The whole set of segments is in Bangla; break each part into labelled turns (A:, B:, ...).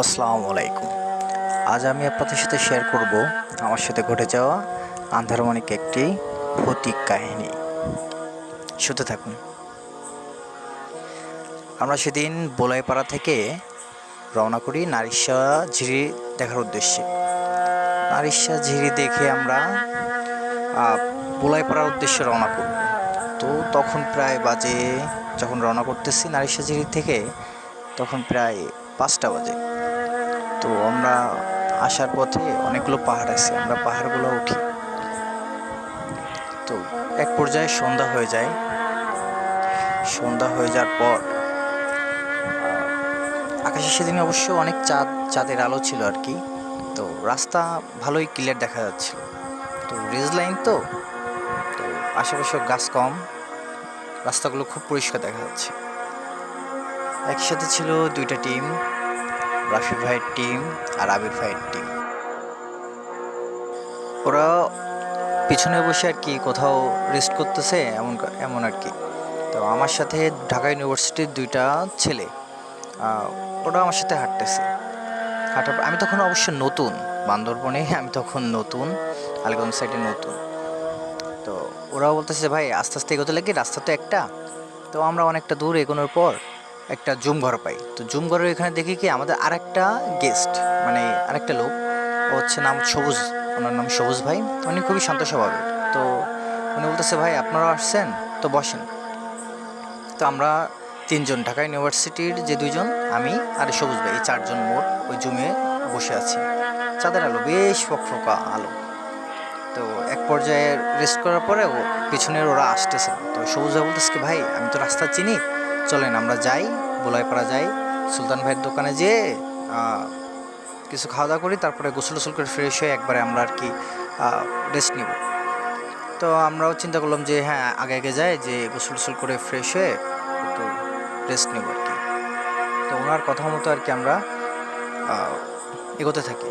A: আসসালামু আলাইকুম। আজ আমি আপনাদের সাথে শেয়ার করব আমার সাথে ঘটে যাওয়া আন্ধারমণিক একটি ভৌতিক কাহিনী। শুতে থাকুন। আমরা সেদিন বোলাইপাড়া থেকে রওনা করি নারিশা ঝিরি দেখার উদ্দেশ্যে। নারিশা ঝিরি দেখে আমরা বোলাইপাড়ার উদ্দেশ্যে রওনা করব। তো তখন প্রায় বাজে, যখন রওনা করতেছি নারিশা ঝিরি থেকে, তখন প্রায় পাঁচটা বাজে। তো আমরা আসার পথে অনেকগুলো পাহাড় আছে, আমরা পাহাড়গুলো উঠি। তো এক পর্যায়ে সন্ধ্যা হয়ে যায়। সন্ধ্যা হয়ে যাওয়ার পর আকাশে সেদিন অবশ্য অনেক চাঁদ, চাঁদের আলো ছিল আর কি। তো রাস্তা ভালোই ক্লিয়ার দেখা যাচ্ছিল। তো রেজ লাইন তো তো আশেপাশে গাছ কম, রাস্তাগুলো খুব পরিষ্কার দেখা যাচ্ছে। একসাথে ছিল দুইটা টিম রাফি ভাইয়ের টিম আর আবির ভাইয়ের টিম ওরা পিছনে বসে আর কি কোথাও রেস্ট করতেছে, এমন এমন আর কি। তো আমার সাথে ঢাকা ইউনিভার্সিটির দুইটা ছেলে ওরা আমার সাথে হাঁটতেছে। হাঁটার আমি তখন অবশ্য নতুন, বান্দরবনে আমি তখন নতুন আলগঞ্জ সাইডে নতুন। তো ওরাও বলতেছে, ভাই, আস্তে আস্তে এগোতে লাগে, রাস্তা তো একটা। তো আমরা অনেকটা দূর এগোনোর পর একটা জুম ঘর পাই। তো জুম ঘরের এখানে দেখি কি আমাদের আরেকটা গেস্ট মানে আরেকটা লোক। ও হচ্ছে নাম সবুজ, ওনার নাম সবুজ ভাই। উনি খুবই শান্ত স্বভাবের তো উনি বলতেছে, ভাই, আপনারা আসছেন? তো বসেন। তো আমরা তিনজন, ঢাকা ইউনিভার্সিটির যে দুইজন, আমি আর সবুজ ভাই, এই চারজন মোট ওই জুমে বসে আছি। চাঁদের আলো বেশ ফকফকা আলো। তো এক পর্যায়ে রেস্ট করার পরে ও পিছনের ওরা আসতেছে। তো সবুজ ভাই বলতেছে কি, ভাই, আমি তো রাস্তা চিনি চলেন, আমরা যাই, বোলাইপাড়া যাই। সুলতান ভাইয়ের দোকানে যেয়ে কিছু খাওয়া দাওয়া করি, তারপরে গোসল টোসল করে ফ্রেশ হয়ে একবারে আমরা আর কি রেস্ট নিব। তো আমরাও চিন্তা করলাম যে হ্যাঁ আগে আগে যাই, যে গোসল টোসল করে ফ্রেশ হয়ে একটু রেস্ট নেব আর কি। তো ওনার কথা মতো আর কি আমরা এগোতে থাকি।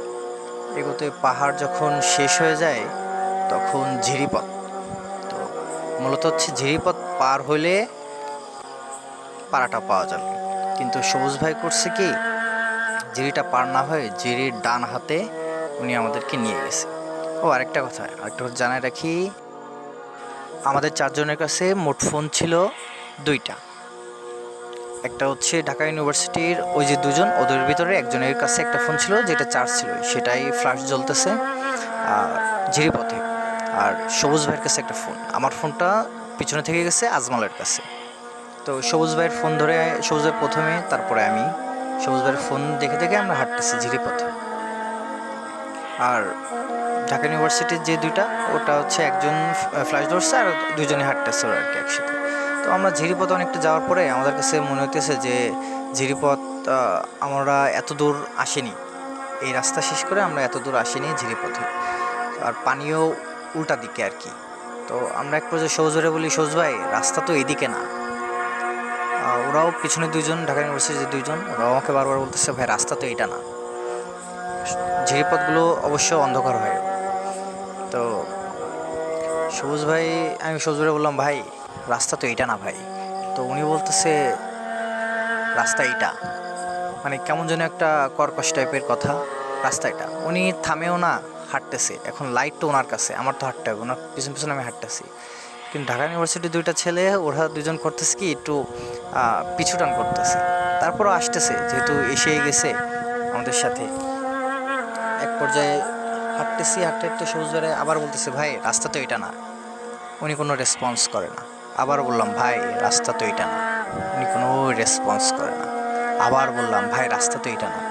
A: এগোতে পাহাড় যখন শেষ হয়ে যায়, তখন ঝিরিপথ। তো মূলত হচ্ছে ঝিরিপথ পার হলে পাড়াটা পাওয়া যাবে কিন্তু সবুজ ভাই করছে কি, জিরিটা পার না হয়ে জিরির ডান হাতে উনি আমাদেরকে নিয়ে গেছে। ও, আরেকটা কথা আরেকটা কথা জানাই রাখি, আমাদের চারজনের কাছে মোট ফোন ছিল দুইটা। একটা হচ্ছে ঢাকা ইউনিভার্সিটির ওই যে দুজন, ওদের ভিতরে একজনের কাছে একটা ফোন ছিল, যেটা চার্জ ছিল, সেটাই ফ্ল্যাশ জ্বলতেছে, আর ঝিরিপথে আর সবুজ ভাইয়ের কাছে একটা ফোন, আমার ফোনটা পিছনে থেকে গেছে আজমালের কাছে। তো সবুজ ভাইয়ের ফোন ধরে, সবুজ ভাই প্রথমে, তারপরে আমি। সবুজ ভাইয়ের ফোন দেখে দেখে আমরা হাঁটতেছি ঝিরিপথে। আর ঢাকা ইউনিভার্সিটির যে দুইটা, ওটা হচ্ছে একজন ফ্ল্যাশ ধরছে আর দুজনে হাঁটতেছে ওরা আর কি একসাথে। তো আমরা ঝিরিপথ অনেকটা যাওয়ার পরে আমাদের কাছে মনে হইতেছে যে ঝিরিপথ আমরা এত দূর আসিনি। এই রাস্তা শেষ করে আমরা এত দূর আসিনি ঝিরিপথে। আর পানীয় উল্টা দিকে আর কি তো আমরা এক পর্যায়ে সবুজ ভাইরে বলি, সবুজ ভাই, রাস্তা তো এদিকে না। ওরাও পিছনে দুইজন, ঢাকা ইউনিভার্সিটির দুইজন, ওরাও আমাকে বারবার বলতেছে, ভাই, রাস্তা তো এটা না। ঝিরিপথগুলো অবশ্য অন্ধকার হয়। তো সবুজ ভাই, আমি সবুজ ভাই বললাম, ভাই, রাস্তা তো এটা না ভাই। তো উনি বলতেছে, রাস্তা এটা মানে কেমন যেন একটা কর্কশ টাইপের কথা, রাস্তা এটা। উনি থামেও না, হাঁটতেছে। এখন লাইট তো ওনার কাছে, আমার তো হাঁটতে হবে, ওনার পিছন পিছনে আমি হাঁটতেছি। কিন্তু ঢাকা ইউনিভার্সিটির দুইটা ছেলে ওরা দুজন করতেছে কি একটু আহ, পিছু টান করতেছে। তারপরও আসতেছে যেহেতু এসে গেছে আমাদের সাথে। এক পর্যায়ে হাঁটতেছি হাঁটতে হাঁটতে সবুজ আবার বলতেছে ভাই রাস্তা তো এটা না। উনি কোনো রেসপন্স করে না। আবার বললাম ভাই রাস্তা তো এটা না। উনি কোনো রেসপন্স করে না। আবার বললাম ভাই রাস্তা তো এটা না।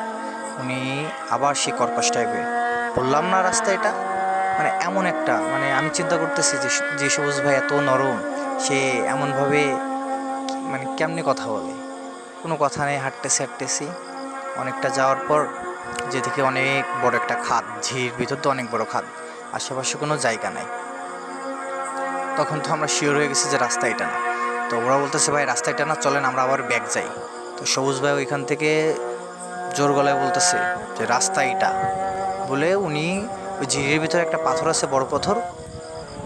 A: উনি আবার সে কর্কশ টাইপের বললাম না রাস্তা এটা। মানে এমন একটা মানে আমি চিন্তা করতেছি যে যে সবুজ ভাই এত নরম, সে এমনভাবে মানে কেমনে কথা বলে? কোনো কথা নেই, হাঁটতেছি হাঁটতেছি। অনেকটা যাওয়ার পর যেদিকে অনেক বড় একটা খাদ, ঝির, ভিতর তো অনেক বড় খাদ, আশেপাশে কোনো জায়গা নাই। তখন তো আমরা শিওর হয়ে গেছি যে রাস্তা এটা না। তো ওরা বলতেছে, ভাই, রাস্তা এটা না, চলেন আমরা আবার ব্যাগ যাই। তো সবুজ ভাই ওইখান থেকে জোর গলায় বলতেছে যে, রাস্তা এটা। বলে উনি ওই ঝিরির ভিতরে একটা পাথর আছে, বড় পাথর।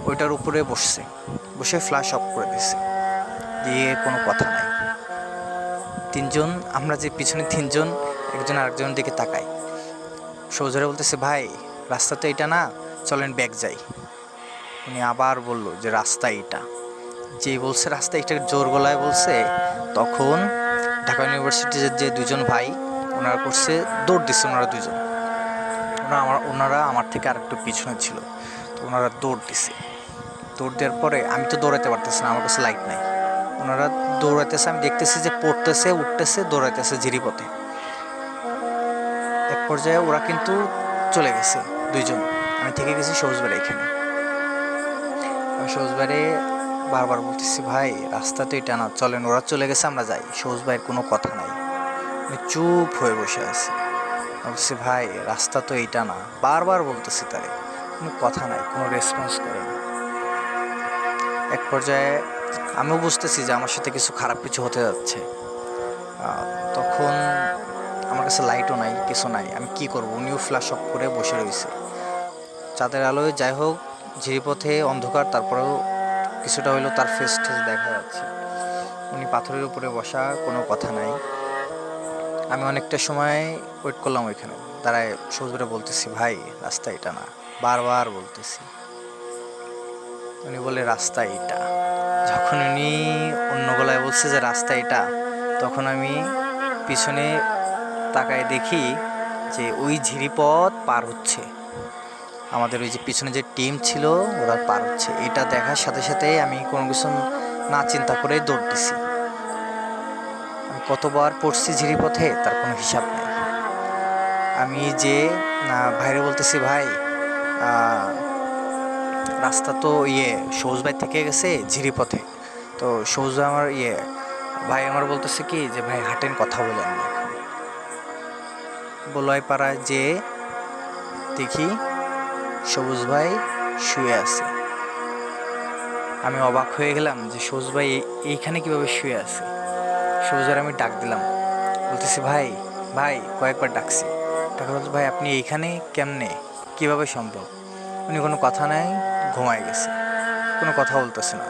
A: ওইটার উপরে বসছে। বসে ফ্ল্যাশ অফ করে দিছে দিয়ে কোনো কথা নাই। তিনজন, আমরা যে পিছনে তিনজন, একজন আরেকজনের দিকে তাকাই। সৌজরে বলতেছে, ভাই, রাস্তা তো এটা না, চলেন ব্যাগ যাই। উনি আবার বলল যে, রাস্তা এটা। যে বলছে, রাস্তা এটা জোর গলায় বলছে। তখন ঢাকা ইউনিভার্সিটির যে দুজন ভাই, ওনারা করছে, দৌড় দিচ্ছে ওনারা দুজন। ওনারা আমার ওনারা আমার থেকে আরেকটু পিছনে ছিল। তো ওনারা দৌড় দিছে। দৌড় দেওয়ার পরে আমি তো দৌড়াতে পারতেছি না, আমার কাছে লাইট নাই। ওনারা দৌড়াইতেছে, আমি দেখতেছি যে পড়তেছে, উঠতেছে, দৌড়াইতেছে জিরিপথে এক পর্যায়ে ওরা কিন্তু চলে গেছে দুইজন। আমি থেকে গেছি সবুজবাড়ি এখানে। আমি সবুজবাড়ি বারবার বলতেছি, ভাই, রাস্তা তো এটা না, চলেন, ওরা চলে গেছে, আমরা যাই। সবুজ ভাইয়ের কোনো কথা নাই। আমি চুপ হয়ে বসে আছি। বলছি, ভাই, রাস্তা তো এইটা না। বারবার বলতেছি তারে। কোনো কথা নাই, কোনো রেসপন্স করে না এক পর্যায়ে আমিও বুঝতেছি যে আমার সাথে কিছু খারাপ কিছু হতে যাচ্ছে। তখন আমার কাছে লাইটও নাই, কিছু নাই। আমি কি করব? উনিও ফ্ল্যাশ অফ করে বসে রয়েছে। চাঁদের আলোয় যাই হোক ঝিরিপথে অন্ধকার, তারপরেও কিছুটা হইলেও তার ফেস ঠেস দেখা যাচ্ছে। উনি পাথরের উপরে বসা কোনো কথা নাই। আমি অনেকটা সময় ওয়েট করলাম ওইখানে। দাঁড়ায় সবুজরে বলতেছি, ভাই, রাস্তা এটা না। বারবার বলতেছি। উনি বলে, রাস্তা এটা। যখন উনি অন্য গলায় বলছে যে, রাস্তা এটা, তখন আমি পিছনে তাকায় দেখি যে, ওই ঝিরিপথ পার হচ্ছে। আমাদের ওই যে পিছনে যে টিম ছিল, ওরা পার হচ্ছে। এটা দেখার সাথে সাথে আমি কোনো কিছু না চিন্তা করে দৌড় দিছি কতবার পড়ছি ঝিরিপথে, তার কোনো হিসাব নেই। আমি যে, না, ভাইরে বলতেছি, ভাই রাস্তা তো ইয়ে সবুজ ভাই থেকে গেছে ঝিরিপথে। তো সবুজ ভাই আমার ইয়ে ভাই আমার বলতেছে কি যে, ভাই, হাটেন, কথা বলেন না বলয় পাড়ায় যে, দেখি সবুজ ভাই শুয়ে আছে। আমি অবাক হয়ে গেলাম যে, সবুজ ভাই এইখানে কীভাবে শুয়ে আছে? সবুজ আমি ডাক দিলাম। বলতেছি, ভাই ভাই, কয়েকবার ডাকছি। টাকা বলতে ভাই, আপনি এইখানে কেমনে? কীভাবে সম্ভব? উনি কোনো কথা নাই, ঘুমায় গেছে। কোনো কথা বলতেছে না।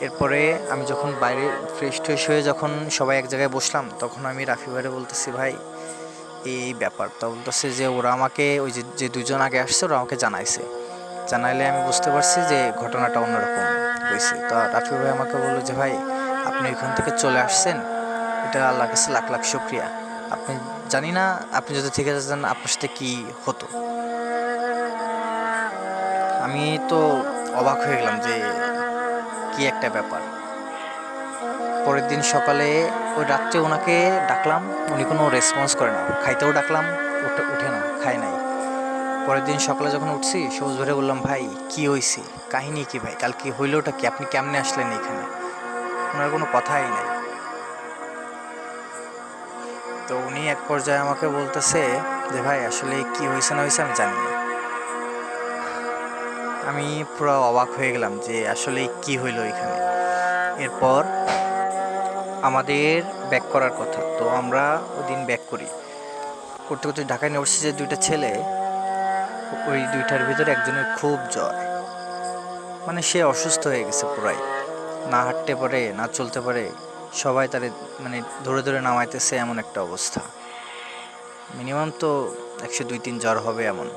A: এরপরে আমি যখন বাইরে ফ্রেশ ট্রেশ হয়ে যখন সবাই এক জায়গায় বসলাম, তখন আমি রাফি ভাইরে বলতেছি, ভাই, এই এই ব্যাপারটা বলতেছে যে, ওরা আমাকে, ওই যে যে দুজন আগে আসছে, ওরা আমাকে জানাইছে। জানাইলে আমি বুঝতে পারছি যে, ঘটনাটা অন্যরকম হয়েছে। তো রাফি ভাই আমাকে বলল যে, ভাই আপনি এখান থেকে চলে আসছেন, এটা আল্লাহর কাছে লাখ লাখ শুক্রিয়া। আপনি জানি না, আপনি যদি আছে জান আপনার সাথে কী হতো? আমি তো অবাক হয়ে গেলাম যে কি একটা ব্যাপার। পরের দিন সকালে ওই রাত্রে ওনাকে ডাকলাম, উনি কোনো রেসপন্স করে না। খাইতেও ডাকলাম ওটা উঠে না, খায় নাই। পরের দিন সকালে যখন উঠছি, সবুজ ধরে বললাম, ভাই, কি হয়েছে কাহিনী কি ভাই? কাল কি হইলোটা কি? আপনি কেমনে আসলেন এখানে? ওনার কোনো কথাই নাই। তো উনি এক পর্যায়ে আমাকে বলতেছে যে, ভাই, আসলে কি হয়েছে না হয়েছে আমি জানি না। আমি পুরো অবাক হয়ে গেলাম যে, আসলে কি হইল এখানে। এরপর আমাদের ব্যাক করার কথা। তো আমরা ওই দিন ব্যাক করি। করতে করতে ঢাকা ইউনিভার্সিটির দুইটা ছেলে, ওই দুইটার ভিতরে একজনের খুব জ্বর। মানে সে অসুস্থ হয়ে গেছে পুরাই। না হাঁটতে পারে, না চলতে পারে, সবাই তারে মানে ধরে ধরে নামাইতেছে এমন একটা অবস্থা। মিনিমাম তো একশো দুই তিন জ্বর হবে এমন।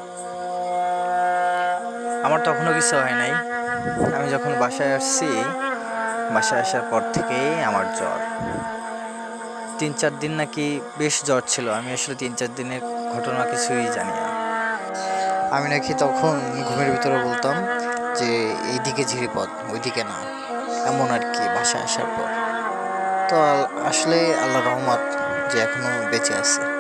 A: আমার তখনও কিছু হয় নাই। আমি যখন বাসায় আসছি, বাসায় আসার পর থেকেই আমার জ্বর। তিন চার দিন নাকি বেশ জ্বর ছিল, আমি আসলে তিন চার দিনের ঘটনা কিছুই জানি না। আমি নাকি তখন ঘুমের ভিতরে বলতাম যে, এইদিকে ঝিরিপথ, ওইদিকে না। এমন আর কি বাসায় আসার পর। তো আসলে আল্লাহ রহমত যে এখনও বেঁচে আছে।